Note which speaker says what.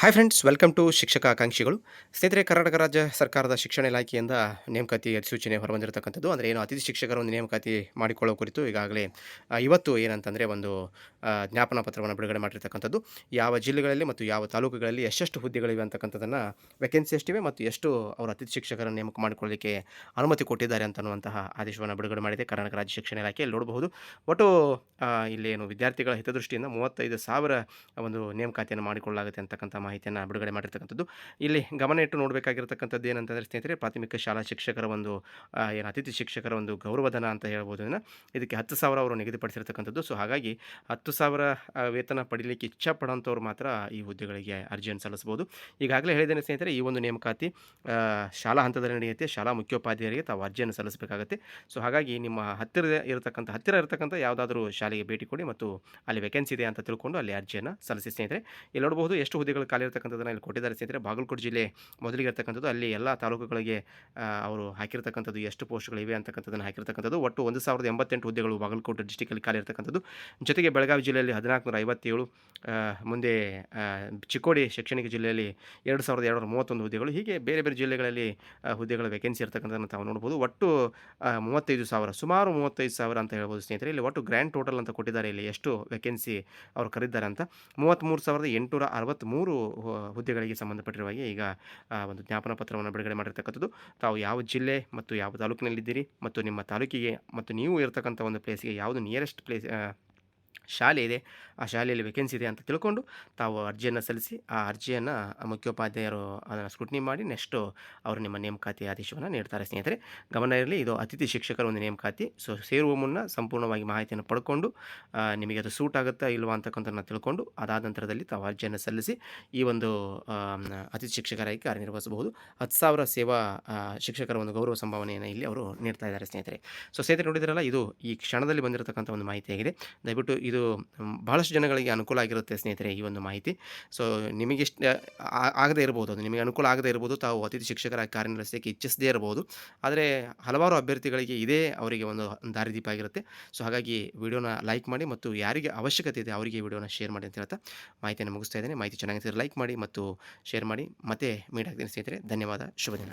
Speaker 1: Hi friends welcome to ಶಿಕ್ಷಕ ಆಕಾಂಕ್ಷಿಗಳು. ಸ್ನೇಹಿತರೆ, ಕರ್ನಾಟಕ ರಾಜ್ಯ ಸರ್ಕಾರದ ಶಿಕ್ಷಣ ಇಲಾಖೆಯಿಂದ ನೇಮಕಾತಿ ಅಧಿಸೂಚನೆ ಹೊರಬಂದಿರತಕ್ಕಂಥದ್ದು. ಅಂದರೆ ಏನು ಅತಿಥಿ ಶಿಕ್ಷಕರ ಒಂದು ನೇಮಕಾತಿ ಮಾಡಿಕೊಳ್ಳೋ ಕುರಿತು ಈಗಾಗಲೇ ಇವತ್ತು ಏನಂತಂದರೆ ಒಂದು ಜ್ಞಾಪನ ಪತ್ರವನ್ನು ಬಿಡುಗಡೆ ಮಾಡಿರ್ತಕ್ಕಂಥದ್ದು. ಯಾವ ಜಿಲ್ಲೆಗಳಲ್ಲಿ ಮತ್ತು ಯಾವ ತಾಲೂಕುಗಳಲ್ಲಿ ಎಷ್ಟೆಷ್ಟು ಹುದ್ದೆಗಳಿವೆ ಅಂತಕ್ಕಂಥದ್ದನ್ನು ವೇಕೆನ್ಸಿ ಎಷ್ಟಿವೆ ಮತ್ತು ಎಷ್ಟು ಅವರು ಅತಿಥಿ ಶಿಕ್ಷಕರನ್ನು ನೇಮಕ ಮಾಡಿಕೊಳ್ಳಲಿಕ್ಕೆ ಅನುಮತಿ ಕೊಟ್ಟಿದ್ದಾರೆ ಅಂತನ್ನುವಂತಹ ಆದೇಶವನ್ನು ಬಿಡುಗಡೆ ಮಾಡಿದೆ ಕರ್ನಾಟಕ ರಾಜ್ಯ ಶಿಕ್ಷಣ ಇಲಾಖೆಯಲ್ಲಿ ನೋಡಬಹುದು, ಒಟ್ಟು ಇಲ್ಲಿ ಏನು ವಿದ್ಯಾರ್ಥಿಗಳ ಹಿತದೃಷ್ಟಿಯಿಂದ ಮೂವತ್ತೈದು ಸಾವಿರ ಒಂದು ನೇಮಕಾತಿಯನ್ನು ಮಾಡಿಕೊಳ್ಳಲಾಗುತ್ತೆ ಅಂತಕ್ಕಂಥ ಮಾಹಿತಿಯನ್ನು ಬಿಡುಗಡೆ ಮಾಡಿರ್ತಕ್ಕಂಥದ್ದು. ಇಲ್ಲಿ ಗಮನ ಇಟ್ಟು ನೋಡಬೇಕಾಗಿರ್ತಕ್ಕಂಥದ್ದು ಏನಂತಂದರೆ, ಸ್ನೇಹಿತರೆ, ಪ್ರಾಥಮಿಕ ಶಾಲಾ ಶಿಕ್ಷಕರ ಒಂದು ಏನು ಅತಿಥಿ ಶಿಕ್ಷಕರ ಒಂದು ಗೌರವಧನ ಅಂತ ಹೇಳ್ಬೋದು ಇದಕ್ಕೆ ಹತ್ತು ಸಾವಿರ ಅವರು ನಿಗದಿಪಡಿಸಿರ್ತಕ್ಕಂಥದ್ದು. ಸೊ, ಹಾಗಾಗಿ ಹತ್ತು ಸಾವಿರ ವೇತನ ಪಡೀಲಿಕ್ಕೆ ಇಚ್ಛಪಡೋಂಥವ್ರು ಮಾತ್ರ ಈ ಹುದ್ದೆಗಳಿಗೆ ಅರ್ಜಿಯನ್ನು ಸಲ್ಲಿಸ್ಬೋದು ಈಗಾಗಲೇ ಹೇಳಿದ್ದೇನೆ ಸ್ನೇಹಿತರೆ, ಈ ಒಂದು ನೇಮಕಾತಿ ಶಾಲಾ ಹಂತದಲ್ಲಿ ನಡೆಯುತ್ತೆ. ಶಾಲಾ ಮುಖ್ಯೋಪಾಧ್ಯಾಯರಿಗೆ ತಾವು ಅರ್ಜಿಯನ್ನು ಸಲ್ಲಿಸಬೇಕಾಗತ್ತೆ. ಸೊ, ಹಾಗಾಗಿ ನಿಮ್ಮ ಹತ್ತಿರ ಇರತಕ್ಕಂಥ ಹತ್ತಿರ ಇರತಕ್ಕಂಥ ಯಾವುದಾದ್ರೂ ಶಾಲೆಗೆ ಭೇಟಿ ಕೊಡಿ ಮತ್ತು ಅಲ್ಲಿ ವೇಕೆನ್ಸಿ ಇದೆ ಅಂತ ತಿಳ್ಕೊಂಡು ಅಲ್ಲಿ ಅರ್ಜಿಯನ್ನು ಸಲ್ಲಿಸಿ ಸ್ನೇಹಿತರೆ. ಇಲ್ಲಿ ನೋಡಬಹುದು ಎಷ್ಟು ಹುದ್ದೆಗಳು ಖಾಲಿ ಇರತಕ್ಕಂಥದ್ದನ್ನು ಇಲ್ಲಿ ಕೊಟ್ಟಿದ್ದಾರೆ. ಸ್ನೇಹಿತರೆ ಬಾಗಲಕೋಟೆ ಜಿಲ್ಲೆ ಮೊದಲಿಗೆ ಇರ್ತಕ್ಕಂಥದ್ದು ಅಲ್ಲಿ ಎಲ್ಲ ತಾಲೂಕುಗಳಿಗೆ ಅವರು ಹಾಕಿರ್ತಕ್ಕಂಥದ್ದು ಎಷ್ಟು ಪೋಸ್ಟ್ಗಳಿವೆ ಅಂತಕ್ಕಂಥದ್ದನ್ನು ಹಾಕಿರ್ತಕ್ಕಂಥದ್ದು. ಒಟ್ಟು ಒಂದು ಸಾವಿರದ ಎಂಬತ್ತೆಂಟು ಹುದ್ದೆಗಳು ಬಾಗಲಕೋಟೆ ಡಿಸ್ಟಿಕಲ್ಲಿ ಖಾಲಿ ಇರತಕ್ಕಂಥದ್ದು ಜೊತೆಗೆ ಬೆಳಗಾವಿ ಜಿಲ್ಲೆಯಲ್ಲಿ ಹದಿನಾಲ್ಕುನೂರ ಐವತ್ತೇಳು ಆ, ಮುಂದೆ ಚಿಕ್ಕೋಡಿ ಶೈಕ್ಷಣಿಕ ಜಿಲ್ಲೆಯಲ್ಲಿ ಎರಡು ಸಾವಿರದ ಎರಡುನೂರ ಮೂವತ್ತೊಂದು ಹುದ್ದೆಗಳು ಹೀಗೆ ಬೇರೆ ಬೇರೆ ಜಿಲ್ಲೆಗಳಲ್ಲಿ ಹುದ್ದೆಗಳ ವೇಕೆನ್ಸಿ ಇರ್ತಕ್ಕಂಥದ್ದನ್ನು ತಾವು ನೋಡ್ಬೋದು ಒಟ್ಟು ಮೂವತ್ತೈದು ಸಾವಿರ ಸುಮಾರು ಮೂವತ್ತೈದು ಸಾವಿರ ಅಂತ ಹೇಳ್ಬೋದು ಸ್ನೇಹಿತರೆ. ಇಲ್ಲಿ ಒಟ್ಟು ಗ್ರ್ಯಾಂಡ್ ಟೋಟಲ್ ಅಂತ ಕೊಟ್ಟಿದ್ದಾರೆ. ಇಲ್ಲಿ ಎಷ್ಟು ವೇಕೆನ್ಸಿ ಅವರು ಕರೆದಿದ್ದಾರೆ ಅಂತ. ಮೂವತ್ತ್ಮೂರು ಸಾವಿರದ ಎಂಟುನೂರ ಅರವತ್ತ್ಮೂರು ಹುದ್ದೆಗಳಿಗೆ ಸಂಬಂಧಪಟ್ಟಿರುವ ಹಾಗೆ ಈಗ ಒಂದು ಜ್ಞಾಪನ ಪತ್ರವನ್ನು ಬಿಡುಗಡೆ ಮಾಡಿರ್ತಕ್ಕಂಥದ್ದು. ತಾವು ಯಾವ ಜಿಲ್ಲೆ ಮತ್ತು ಯಾವ ತಾಲೂಕಿನಲ್ಲಿದ್ದೀರಿ ಮತ್ತು ನಿಮ್ಮ ತಾಲೂಕಿಗೆ ಮತ್ತು ನೀವು ಇರತಕ್ಕಂಥ ಒಂದು ಪ್ಲೇಸ್ಗೆ ಯಾವುದು ನಿಯರೆಸ್ಟ್ ಪ್ಲೇಸ್ ಶಾಲೆ ಇದೆ. ಆ ಶಾಲೆಯಲ್ಲಿ ವೇಕೆನ್ಸಿ ಇದೆ ಅಂತ ತಿಳ್ಕೊಂಡು ತಾವು ಅರ್ಜಿಯನ್ನು ಸಲ್ಲಿಸಿ ಆ ಅರ್ಜಿಯನ್ನು ಮುಖ್ಯೋಪಾಧ್ಯಾಯರು ಅದನ್ನು ಸ್ಕ್ರೂಟ್ನಿ ಮಾಡಿ ನೆಕ್ಸ್ಟು ಅವರು ನಿಮ್ಮ ನೇಮಕಾತಿ ಆದೇಶವನ್ನು ನೀಡ್ತಾರೆ. ಸ್ನೇಹಿತರೆ ಗಮನ ಇರಲಿ ಇದು ಅತಿಥಿ ಶಿಕ್ಷಕರ ಒಂದು ನೇಮಕಾತಿ ಸೊ ಸೇರುವ ಮುನ್ನ ಸಂಪೂರ್ಣವಾಗಿ ಮಾಹಿತಿಯನ್ನು ಪಡ್ಕೊಂಡು ನಿಮಗೆ ಅದು ಸೂಟ್ ಆಗುತ್ತಾ ಇಲ್ವಾ ಅಂತಕ್ಕಂಥದ್ದನ್ನು ತಿಳ್ಕೊಂಡು ಅದಾದ ನಂತರದಲ್ಲಿ ತಾವು ಅರ್ಜಿಯನ್ನು ಸಲ್ಲಿಸಿ ಈ ಒಂದು ಅತಿಥಿ ಶಿಕ್ಷಕರಾಗಿ ಕಾರ್ಯನಿರ್ವಹಿಸಬಹುದು. ಹತ್ತು ಸಾವಿರ ಸೇವಾ ಶಿಕ್ಷಕರ ಒಂದು ಗೌರವ ಸಂಭಾವನೆಯನ್ನು ಇಲ್ಲಿ ಅವರು ನೀಡ್ತಾ ಇದ್ದಾರೆ ಸ್ನೇಹಿತರೆ. ಸೊ ಸ್ನೇಹಿತರೆ ನೋಡಿದ್ರಲ್ಲ ಇದು ಈ ಕ್ಷಣದಲ್ಲಿ ಬಂದಿರತಕ್ಕಂಥ ಒಂದು ಮಾಹಿತಿಯಾಗಿದೆ. ದಯವಿಟ್ಟು ಇದು ಮ್, ಬಹಳಷ್ಟು ಜನಗಳಿಗೆ ಅನುಕೂಲ ಆಗಿರುತ್ತೆ ಸ್ನೇಹಿತರೆ ಈ ಒಂದು ಮಾಹಿತಿ. ಸೊ ನಿಮಗೆ ಇಷ್ಟ ಆಗದೇ ಇರ್ಬೋದು ಅದು. ನಿಮಗೆ ಅನುಕೂಲ ಆಗದೇ ಇರ್ಬೋದು, ತಾವು ಅತಿಥಿ ಶಿಕ್ಷಕರಾಗಿ ಕಾರ್ಯನಿರ್ವಹಿಸಲಿಕ್ಕೆ ಇಚ್ಛಿಸದೇ ಇರ್ಬೋದು. ಆದರೆ ಹಲವಾರು ಅಭ್ಯರ್ಥಿಗಳಿಗೆ ಇದೇ ಅವರಿಗೆ ಒಂದು ದಾರಿದೀಪ ಆಗಿರುತ್ತೆ. ಸೊ ಹಾಗಾಗಿ ವಿಡಿಯೋನ ಲೈಕ್ ಮಾಡಿ ಮತ್ತು ಯಾರಿಗೆ ಅವಶ್ಯಕತೆ ಇದೆ ಅವರಿಗೆ ವಿಡಿಯೋನ ಶೇರ್ ಮಾಡಿ ಅಂತ ಹೇಳ್ತಾ ಮಾಹಿತಿಯನ್ನು ಮುಗಿಸ್ತಾ ಇದ್ದೇನೆ. ಮಾಹಿತಿ ಚೆನ್ನಾಗಿದ್ದರೆ ಲೈಕ್ ಮಾಡಿ ಮತ್ತು ಶೇರ್ ಮಾಡಿ. ಮತ್ತೆ ಮೀಟ್ ಆಗ್ತೀನಿ ಸ್ನೇಹಿತರೆ. ಧನ್ಯವಾದ. ಶುಭ ದಿನ.